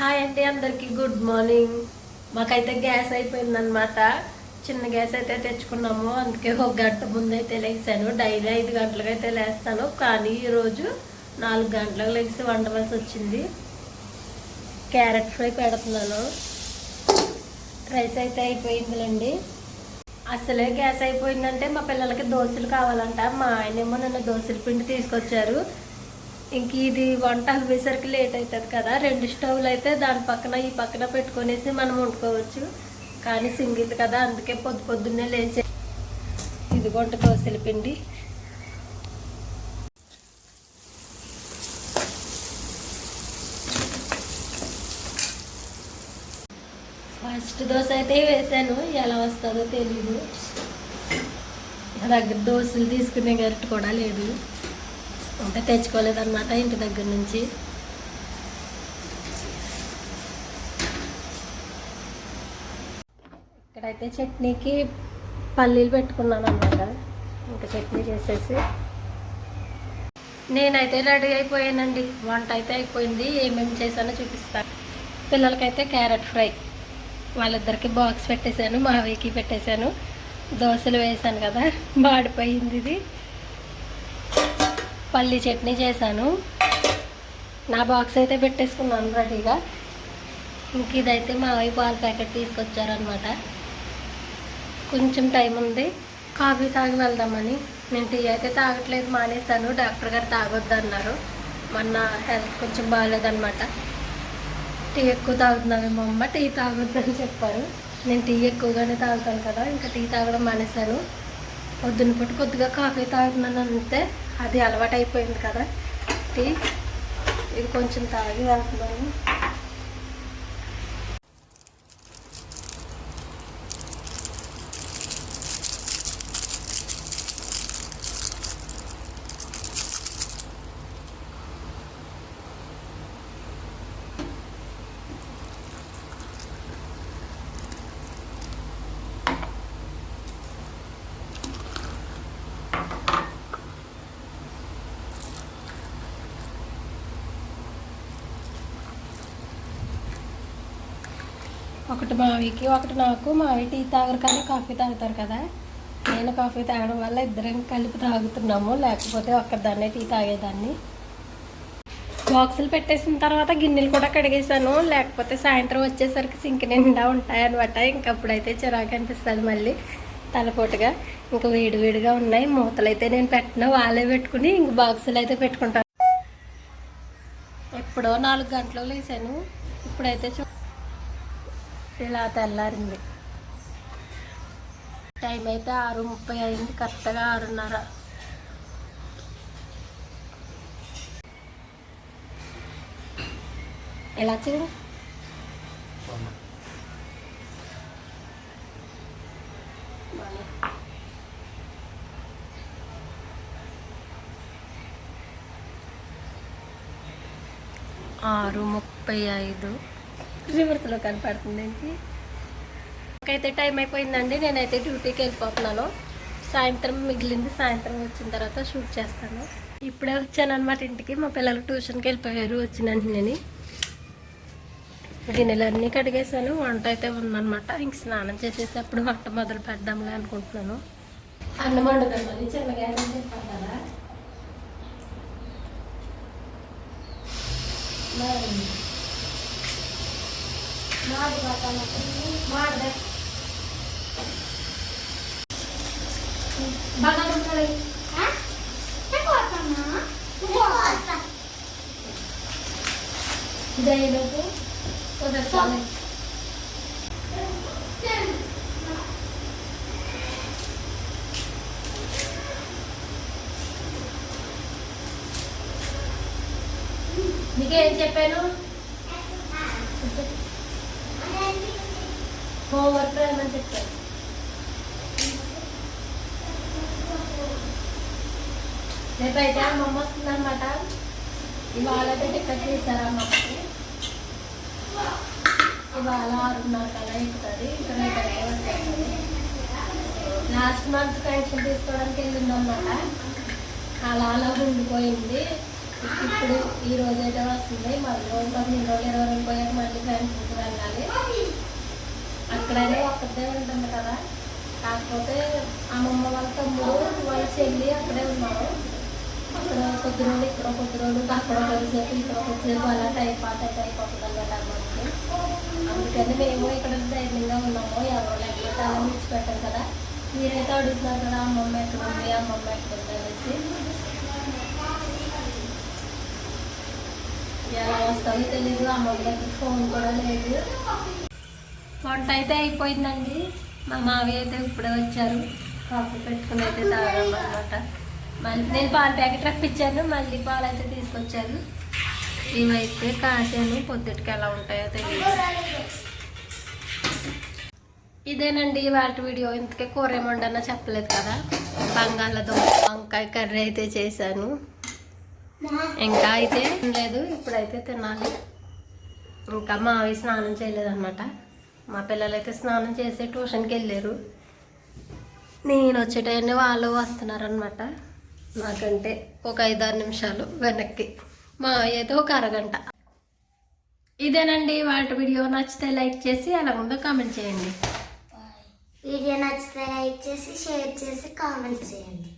Hi అండి అందరికి good morning. మాకైతే గ్యాస్ అయిపోయిందనమాట చిన్న గ్యాస్ అయితే తెచ్చుకున్నాము. అందుకే ఒక గంట ముందు అయితే లేచాను. డైలీ ఐదు గంటలకు అయితే లేస్తాను. కానీ ఈరోజు నాలుగు గంటలకు లేచి వండవలసి వచ్చింది. క్యారెట్ ఫ్రై పెడుతున్నాను. రైస్ అయితే అయిపోయిందిలేండి. అసలే గ్యాస్ అయిపోయిందంటే మా పిల్లలకి దోశలు కావాలంట. మా ఆయనేమో నిన్న దోశల పిండి తీసుకొచ్చారు. ఇంక ఇది వంట అవ్వేసరికి లేట్ అవుతుంది కదా. రెండు స్టవ్లు అయితే దాని పక్కన ఈ పక్కన పెట్టుకునేసి మనం వండుకోవచ్చు. కానీ సింగిల్ కదా అందుకే పొద్దు పొద్దున్నే లేచే. ఇది వంట దోశల పిండి. ఫస్ట్ దోశ అయితే వేసాను. ఎలా వస్తుందో తెలీదు. దగ్గర దోశలు తీసుకునే గరిట కూడా లేదు. అంటే తెచ్చుకోలేదన్నమాట ఇంటి దగ్గర నుంచి. ఇక్కడైతే చట్నీకి పల్లీలు పెట్టుకున్నాను అనమాట ఇంకా చట్నీ చేసేసి. నేనైతే రెడీ అయిపోయానండి. వంట అయితే అయిపోయింది. ఏమేమి చేశానో చూపిస్తాను పిల్లలకైతే క్యారెట్ ఫ్రై. వాళ్ళిద్దరికి బాక్స్ పెట్టేశాను మావయ్యకి పెట్టేశాను. దోశలు వేసాను కదా బాడిపోయింది ఇది. పల్లి చట్నీ చేశాను. నా బాక్స్ అయితే పెట్టేసుకున్నాను రెడీగా. ఇంక ఇదైతే మా అవి పాల ప్యాకెట్ తీసుకొచ్చారనమాట కొంచెం టైం ఉంది. కాఫీ తాగి వెళ్దామని. నేను టీ అయితే తాగట్లేదు మానేశాను. డాక్టర్ గారు తాగొద్దు అన్నారు మొన్న హెల్త్ కొంచెం బాగాలేదన్నమాట. టీ ఎక్కువ తాగుతున్నావేమో అమ్మ టీ తాగొద్దని చెప్పారు. నేను టీ ఎక్కువగానే తాగుతాను కదా ఇంకా టీ తాగడం మానేశాను. పొద్దున్న పూట కొద్దిగా కాఫీ తాగుతున్నాను అంతే. అది అలవాటు అయిపోయింది కదా. టీ ఇది కొంచెం తాగి వెళ్తున్నాను. ఒకటి మావికి ఒకటి నాకు. మావి టీ తాగరు కానీ కాఫీ తాగుతారు కదా. నేను కాఫీ తాగడం వల్ల ఇద్దరం కలిపి తాగుతున్నాము. లేకపోతే ఒక్కదాన్నే టీ తాగేదాన్ని. బాక్సులు పెట్టేసిన తర్వాత గిన్నెలు కూడా కడిగేసాను లేకపోతే సాయంత్రం వచ్చేసరికి సింక్ నిండా ఉంటాయన్నమాట. ఇంకప్పుడైతే చిరాకు అనిపిస్తుంది మళ్ళీ తలపోటుగా. ఇంకా వేడి వేడిగా ఉన్నాయి. మూతలు అయితే నేను పెట్టిన. వాళ్ళే పెట్టుకుని ఇంక బాక్సులు అయితే పెట్టుకుంటాను. ఎప్పుడో నాలుగు గంటలు లేచాను. ఇప్పుడైతే చూ ఇలా తెల్లారింది. టైం అయితే ఆరు ముప్పై అయింది కరెక్ట్గా ఆరున్నర. ఎలా చూడు? ఆరు ముప్పై ఐదు. రివర్స్లో కనపడుతుంది ఏంటి నాకైతే టైం అయిపోయిందండి నేనైతే డ్యూటీకి వెళ్ళిపోతున్నాను. సాయంత్రం మిగిలింది సాయంత్రం వచ్చిన తర్వాత షూట్ చేస్తాను. ఇప్పుడే వచ్చాను అనమాట ఇంటికి మా పిల్లలు ట్యూషన్కి వెళ్ళిపోయారు వచ్చిన నేను గిన్నెలన్నీ కడిగేసాను వంట అయితే ఉందన్నమాట. ఇంక స్నానం చేసేసి అప్పుడు వంట మొదలు పెడదాంలే అనుకుంటున్నాను. అన్నం వండుదాం చిన్నగా చెప్పాను కదా. ಮಾಡಿದೆ ಬಾಗ ఇదయ్యేలోపు కుదరతాను నీకేం చెప్పాను హోంవర్క్ రాయమని చెప్పాను రేపైతే అమ్మమ్మ వస్తుందన్నమాట ఇవాళ అయితే టికెట్ తీసారు అమ్మమ్మకి ఇవాళ ఆరున్నర కల్లా ఎక్కుతుంది ఇంకా వచ్చేస్తుంది లాస్ట్ మంత్ పెన్షన్ తీసుకోవడానికి వెళ్ళిందన్నమాట. అలా అలా ఉండిపోయింది. ఇప్పుడు ఈ రోజు అయితే వస్తుంది. మళ్ళీ రోజు పది రోజులు ఇరవై రోజులు అక్కడే ఉంటుంది కదా. కాకపోతే అమ్మమ్మ వాళ్ళ తమ్ముడు వాళ్ళ చెల్లి అక్కడే ఉన్నారు. అక్కడ కొద్ది రోజులు ఇక్కడ కొద్ది రోజులు అక్కడ కొద్దిసేపు ఇక్కడ కొద్దిసేపు అలా టైం పాస్ అయితే అయిపోతుంది అనమాట అమ్మకి అందుకని మేము ఇక్కడ ధైర్యంగా ఉన్నాము. ఎవరు లేకపోతే అలా విడిచిపెట్టాం కదా. మీరైతే అడుగుతున్నారు కదా అమ్మమ్మ ఎక్కడ ఉంది అమ్మమ్మ ఎక్కడ ఉంది అనేసి. ఎలా వస్తామో తెలీదు అమ్మమ్మ దగ్గర ఫోన్ కూడా లేదు. వంట అయితే అయిపోయిందండి. మా మావయ్య అయితే ఇప్పుడే వచ్చారు. కాఫీ పెట్టుకుని అయితే తాగామన్నమాట మళ్ళీ నేను పాల ప్యాకెట్ రప్పించాను మళ్ళీ పాలు అయితే తీసుకొచ్చాను ఇవైతే కాసాను. పొద్దుటికి ఎలా ఉంటాయో తెలియదు. ఇదేనండి వాటి వీడియో. ఇంతకే కూర ఏమండన్నా చెప్పలేదు కదా. బంగాళదుంప వంకాయ కర్రీ అయితే చేశాను. ఇంకా అయితే లేదు ఇప్పుడైతే తినాలి. ఇంకా మావి స్నానం చేయలేదన్నమాట. మా పిల్లలైతే స్నానం చేసి ట్యూషన్కి వెళ్ళారు. నేను వచ్చేటైనా వాళ్ళు వస్తున్నారనమాట నాకంటే ఒక ఐదారు నిమిషాలు వెనక్కి. మా అయితే ఒక అరగంట. ఇదేనండి వాటి వీడియో. నచ్చితే లైక్ చేసి అలా ఉందో కామెంట్ చేయండి. వీడియో నచ్చితే లైక్ చేసి షేర్ చేసి కామెంట్ చేయండి.